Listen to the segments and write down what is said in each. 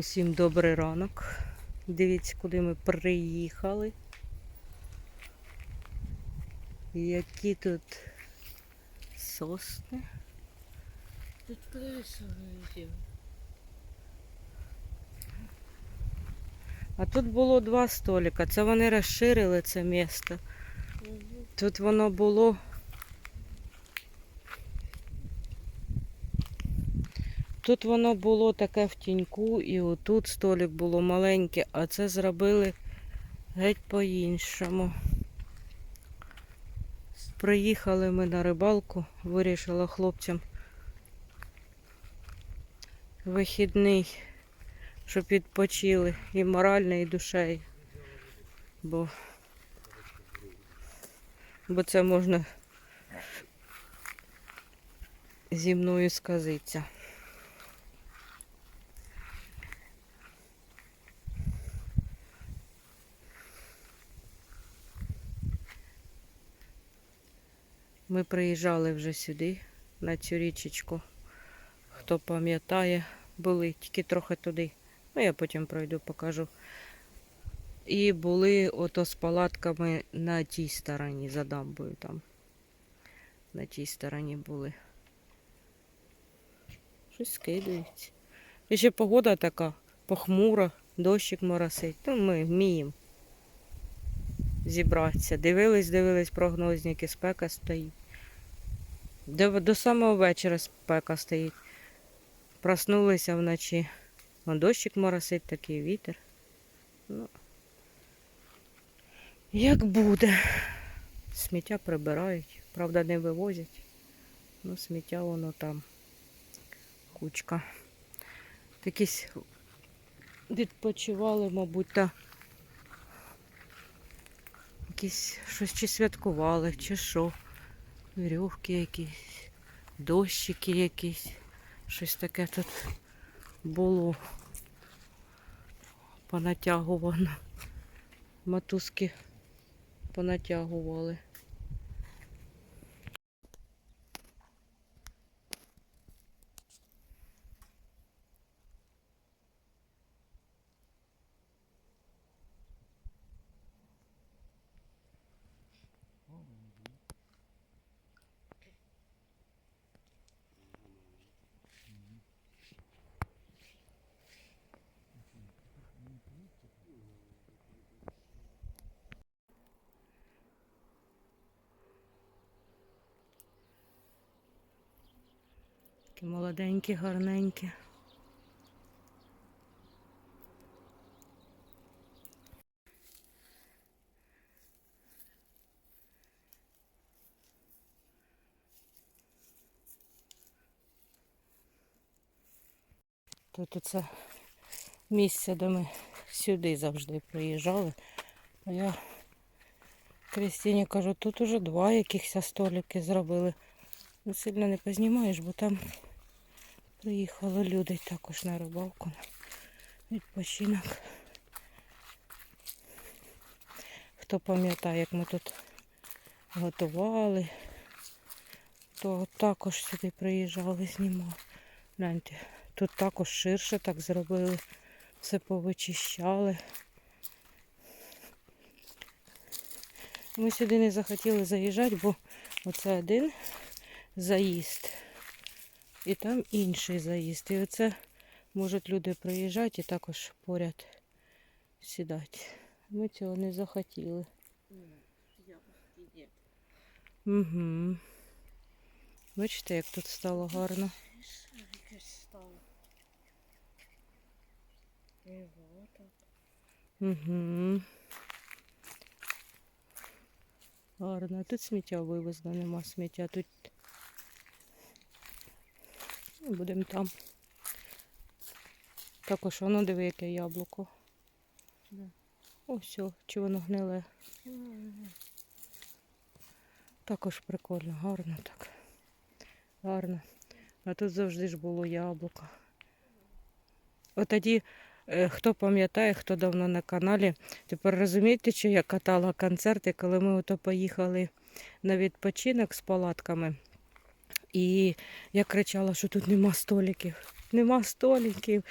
Усім добрий ранок. Дивіться, куди ми приїхали. Які тут сосни. Тут присунуті. А тут було два столика. Це вони розширили це місто. Тут воно було. Тут воно було таке в тіньку, і отут столик було маленьке, а це зробили геть по-іншому. Приїхали ми на рибалку, вирішила хлопцям вихідний, щоб відпочили і морально, і душею. Бо, бо це можна зі мною сказитися. Ми приїжджали вже сюди, на цю річечку. Хто пам'ятає, були тільки трохи туди. Ну, я потім пройду, покажу. І були ото з палатками на тій стороні, за дамбою там. На тій стороні були. Щось скидають. І ще погода така похмура, дощик моросить. Ну, ми вміємо зібратися. Дивились, дивились прогнозники, спека стоїть. До, до самого вечора спека стоїть. Проснулися вночі. Вон дощик моросить, такий вітер. Ну, як буде. Сміття прибирають, правда, не вивозять. Ну, сміття воно там. Кучка. Якісь відпочивали, мабуть, та якісь щось чи святкували, чи що. Вірьовки якісь, дощики якісь. Щось таке тут було понатягувано. Матузки понатягували. Такі молоденькі, гарненькі. Тут оце місце, де ми сюди завжди приїжджали. А я Крістіні кажу, тут уже два якихось столики зробили. Ну, сильно не познімаєш, бо там приїхали люди також на рибалку, відпочинок. Хто пам'ятає, як ми тут готували, то також сюди приїжджали, знімали. Гляньте, тут також ширше так зробили, все повичищали. Ми сюди не захотіли заїжджати, бо оце один заїзд. І там інший заїзд. І оце можуть люди приїжджати і також поряд сідати. Ми цього не захотіли. Угу. Бачите, як тут стало гарно. Угу. Гарно. Тут сміття вивезено, нема сміття. Тут Ну, будемо там. Також воно диви, яке яблуко. Да. Ось, все, чи воно гниле. Також прикольно, гарно так. Гарно. А тут завжди ж було яблуко. От тоді, е, хто пам'ятає, хто давно на каналі, тепер розумієте, що я катала концерти, коли ми ото поїхали на відпочинок з палатками. І я кричала, що тут нема столиків. нема столиків.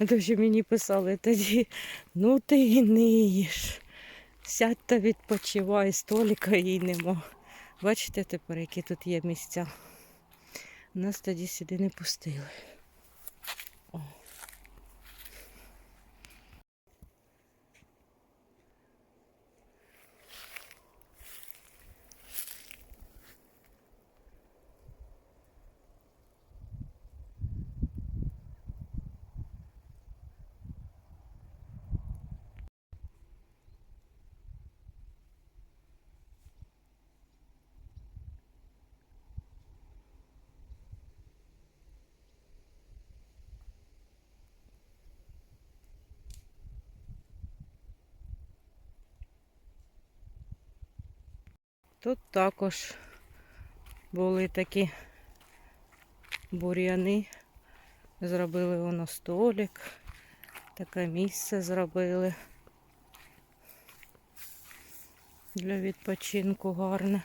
Дуже мені писали тоді, ну ти і ниєш. Сядь та відпочивай, столика їй нема. Бачите тепер, які тут є місця. Нас тоді сюди не пустили. Тут також були такі бур'яни. Зробили воно столик, таке місце зробили для відпочинку гарне.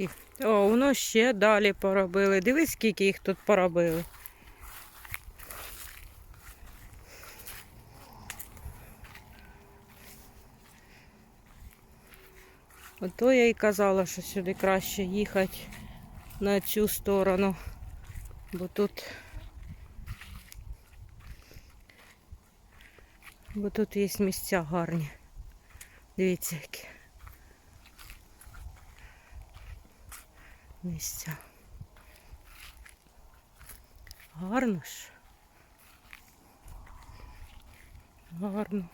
Молодці. О, воно ще далі поробили. Дивись, скільки їх тут поробили. Ото я й казала, що сюди краще їхати на цю сторону, бо тут, бо тут є місця гарні. Дивіться, які. Місця. Гарно ж. Гарно.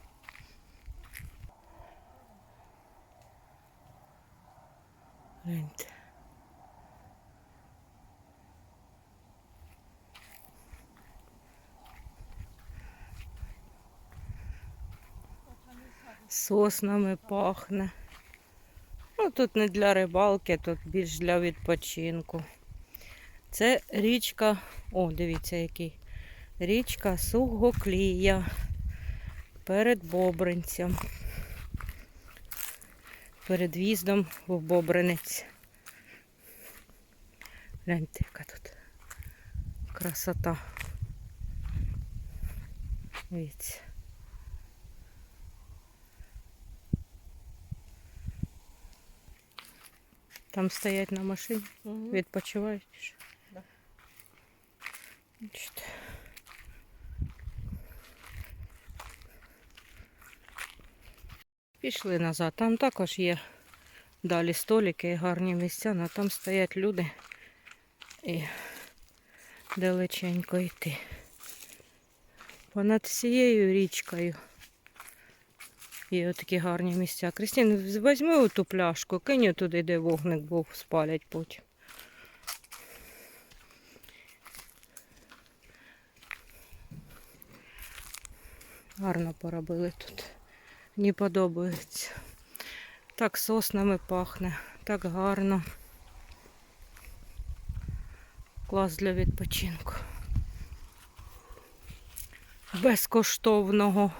Гляньте. Соснами пахне. Тут не для рибалки, тут більш для відпочинку. Це річка, о, дивіться, який. Річка Сугоклія перед Бобринцем. Перед в'їздом в Бобринець. Гляньте, яка тут красота. Дивіться. Там стоять на машині, відпочивають. чи? Да. Пішли назад. Там також є далі столики і гарні місця, але там стоять люди і далеченько йти. Понад всією річкою. Є такі гарні місця. Крістін, візьми оту пляшку, кинь туди, де вогник був, спалять потім. Гарно поробили тут. Мені подобається. Так соснами пахне, так гарно. Клас для відпочинку. Безкоштовного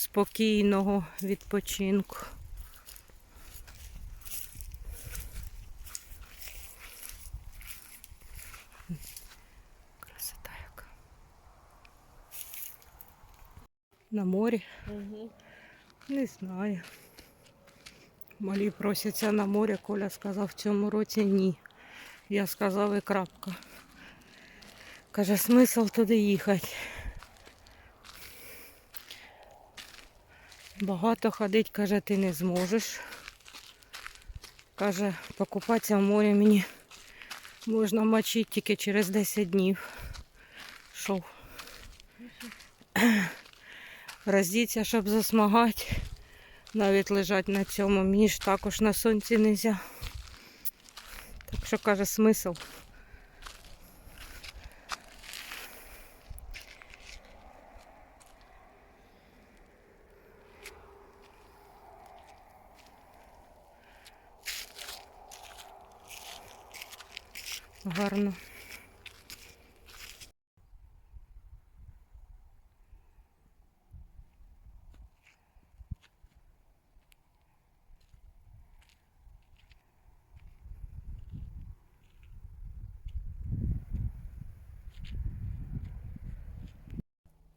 спокійного відпочинку. Красота яка. На морі, Угу. не знаю. Малі просяться на море, Коля сказав в цьому році ні. Я сказав і крапка. Каже, смисл туди їхати. Багато ходить, каже, ти не зможеш. Каже, покупатися в морі мені можна мочити тільки через 10 днів. Шов. Роздіться, щоб засмагати. Навіть лежать на цьому. Мені ж також на сонці не можна. Так що каже смисл. гарно.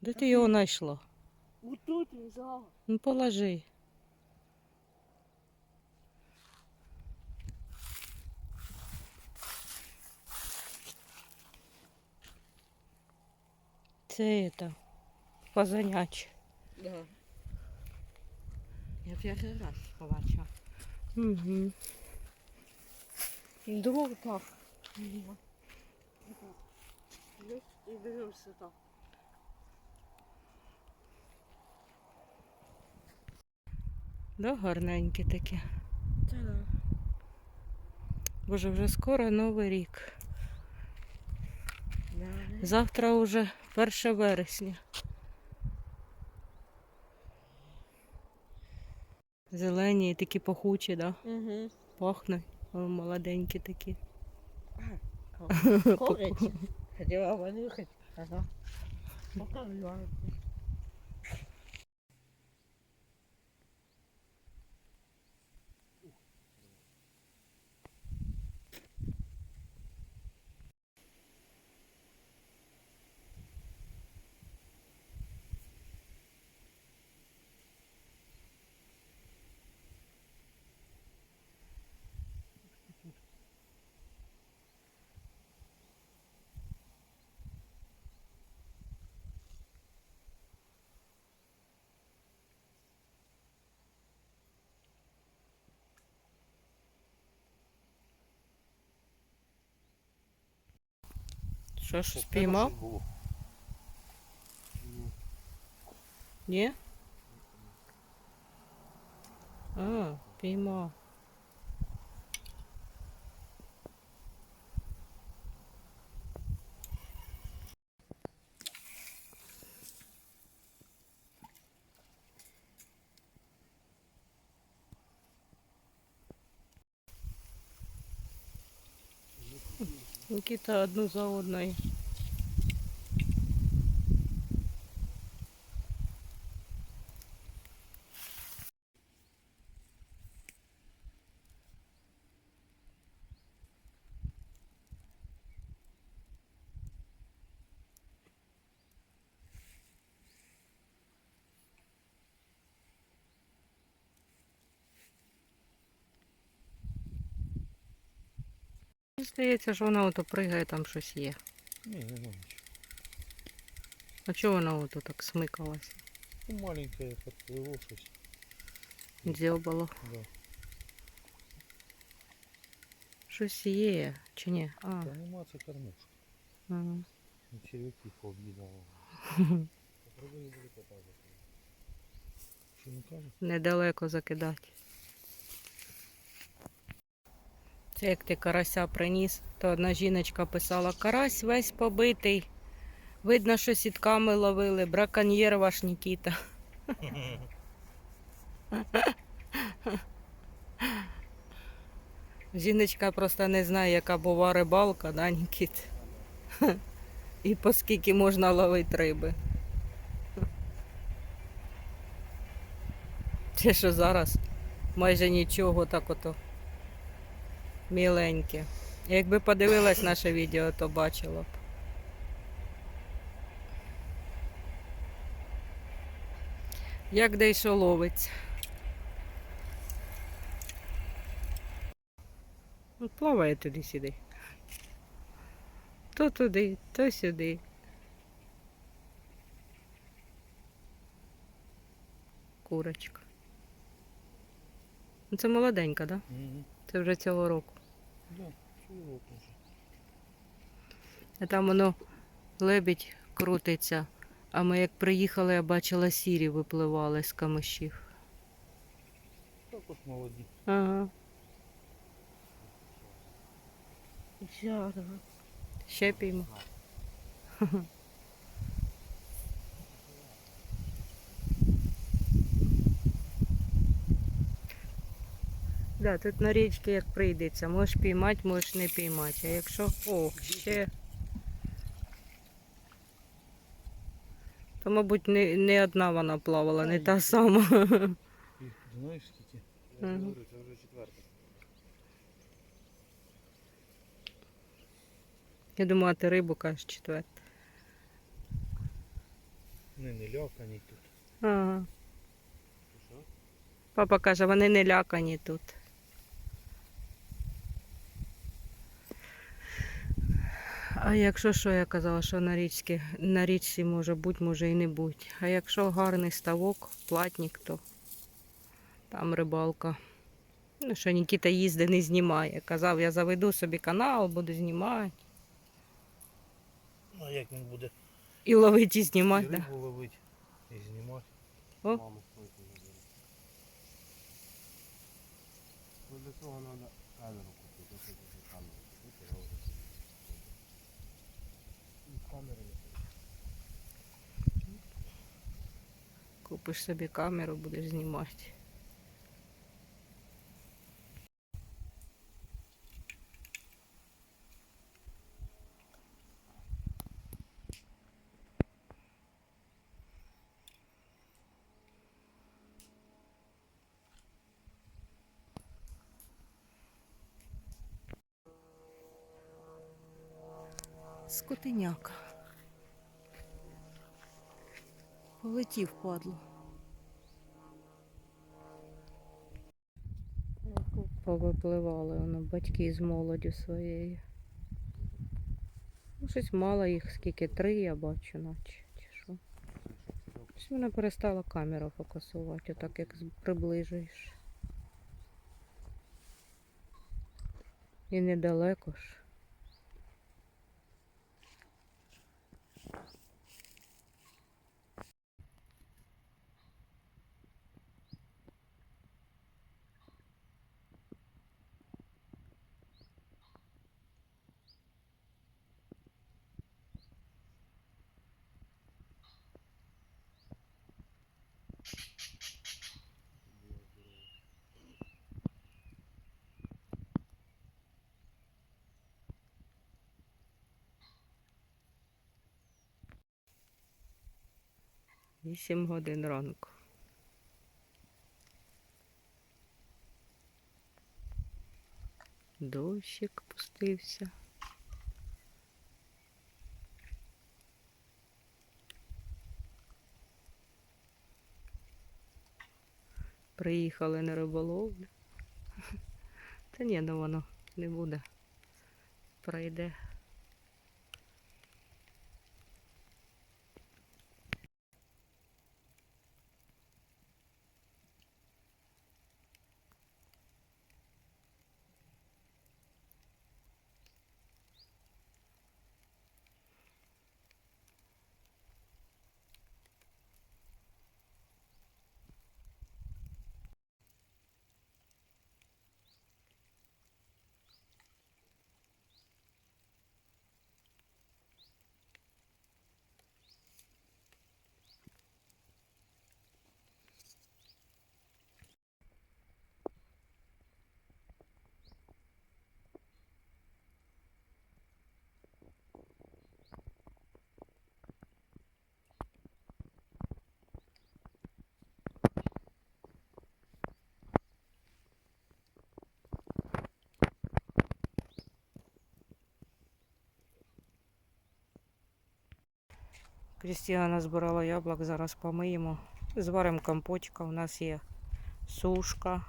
Де ти його знайшла? Отут він. Ну положи. Це это, позаняче. Да. Я перший раз побачила. Угу. Думав так. І дивився так. Да, гарненькі такі. Та да. Боже, вже скоро Новий рік. Завтра вже 1 вересня. Зелені і такі пахучі, да? Угу. Пахнуть. Молоденькі такі. Куриця. Хотіла понюхати. Ага. Що ж, спіймав? Ні? А, піймав. Нікіта одну за одною. Здається, що вона ото пригає, там щось є. Ні, нема нічого. А чого вона ото так смикалася? Ну, маленьке як відпливло щось. Дзьобало. Да. Щось є, чи ні? А, Та нема це кормушка. ага. Ну, черв'яки пооб'їдало. Попробуй буде показати. Що не каже? недалеко закидати. Це як ти карася приніс, то одна жіночка писала, карась весь побитий. Видно, що сітками ловили, браконьєр ваш Нікіта. Жіночка просто не знає, яка бува рибалка, да, Нікіт? І по скільки можна ловити риби. Те, що зараз майже нічого так ото міленьке. Якби подивилась наше відео, то бачила б. Як де й що. Ну, Плаває туди-сюди. То туди, то сюди. Курочка. Ну, Це молоденька, так? Да? Це вже цього року. Да, цього. А там воно лебідь крутиться. А ми як приїхали, я бачила сірі випливали з камишів. Також молоді. Ага. Ще одна. Да, тут на річці як прийдеться. Можеш піймати, можеш не піймати. А якщо. О, ще. То, мабуть, не, не одна вона плавала, не та сама. Знаєш скільки? Я говорю, це вже четверта. Я думала, ти рибу кажеш четверту. Вони не лякані тут. Ага. Папа каже, вони не лякані тут. А якщо що, я казала, що на річці, на річці може бути, може і не бути. А якщо гарний ставок, платник, то там рибалка. Ну, що Нікіта їздить, не знімає. Казав, я заведу собі канал, буду знімати. Ну а як він буде І ловити, і і знімати. Да. рибу ловити і знімати? О. Маму. Ну для цього треба камеру купити. Ось таку камеру купити, а вже собі. І камери не Купиш собі камеру, будеш знімати. Скотиняка. Полетів, падло. Повипливали воно батьки з молоддю своєю. Ну, щось мало їх, скільки три я бачу, наче. Чи що. Щось мене перестала камера фокусувати, отак як приближуєш. І недалеко ж. Вісім годин ранку. Дощик пустився. Приїхали на риболовлю. Та ні, ну воно не буде. Пройде. Крістіана збирала яблук, зараз помиємо. Зваримо компотика. У нас є сушка.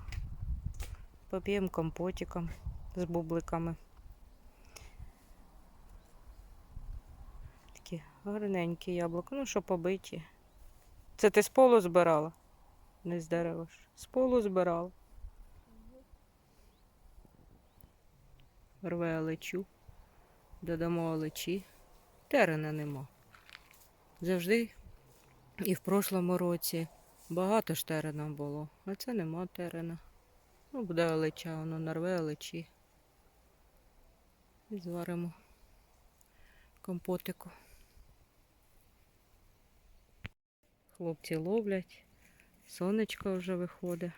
Поп'ємо компотиком з бубликами. Такі гарненькі яблука. Ну, що побиті. Це ти з полу збирала? Не з дерева ж. З полу збирала. Рве олечу. Додамо олечі. Терена нема. Завжди і в прошлому році багато ж терена було, а це нема терена. Ну, буде олеча, воно нарве олечі. І зваримо компотику. Хлопці ловлять, сонечко вже виходить.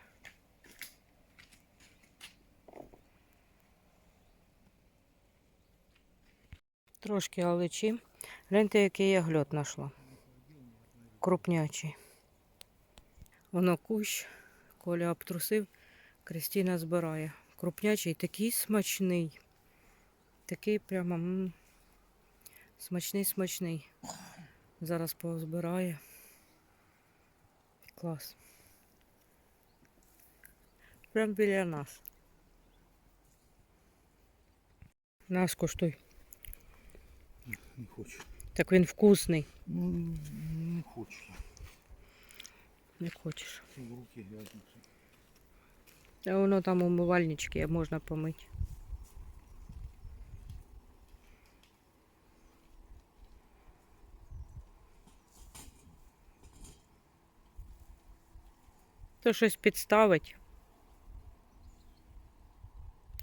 Трошки олечі. Гляньте, який я гльот знайшла. Крупнячий. Воно кущ, Коля обтрусив, Кристина збирає. Крупнячий, такий смачний. Такий прямо смачний, смачний. Зараз позбирає. Клас. Прям біля нас. Нас коштуй. Не хочу. Так він вкусний. Не хочу. Не хочеш. В руки грязні. А воно там умивальнички, можна помити. То щось підставить.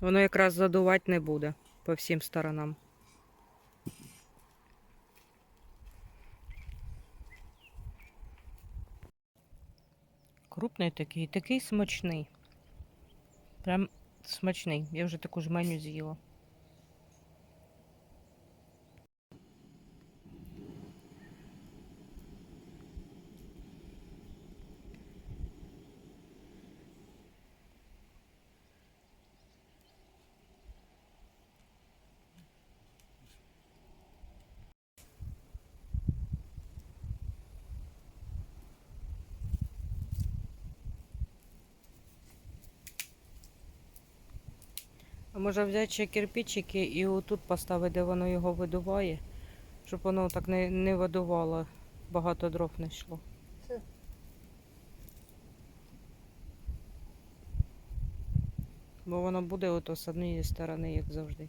Воно якраз задувати не буде по всім сторонам. Крупний такий, такий смачний. Прям смачний. Я вже таку ж меню з'їла. Може взяти ще кирпичики і отут поставити, де воно його видуває, щоб воно так не, не видувало, багато дров не йшло. Бо воно буде ото з однієї сторони, як завжди.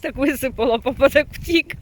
Так висипала, попадок втік.